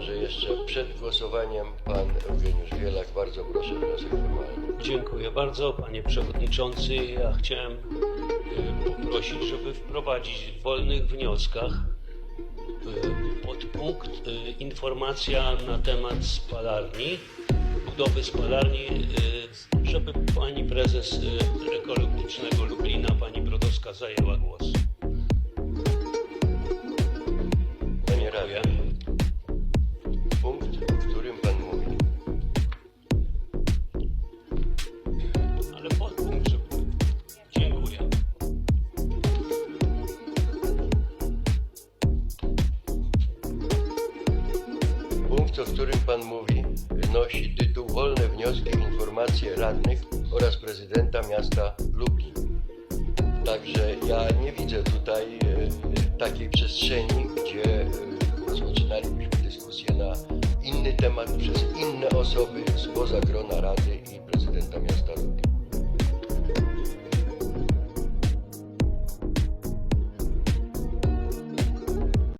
może jeszcze przed głosowaniem pan Eugeniusz Wielak. Bardzo proszę, wniosek formalny. Dziękuję bardzo, panie przewodniczący. Ja chciałem y, poprosić, żeby wprowadzić w wolnych wnioskach y, podpunkt y, informacja na temat spalarni, budowy spalarni, żeby pani prezes ekologicznego Lublina, pani Brodowska zajęła głos. Punkt, o którym pan mówi, nosi tytuł Wolne wnioski i informacje radnych oraz prezydenta miasta Lublin. Także ja nie widzę tutaj e, takiej przestrzeni, gdzie e, rozpoczynalibyśmy dyskusję na inny temat przez inne osoby spoza grona Rady i prezydenta miasta Lublin.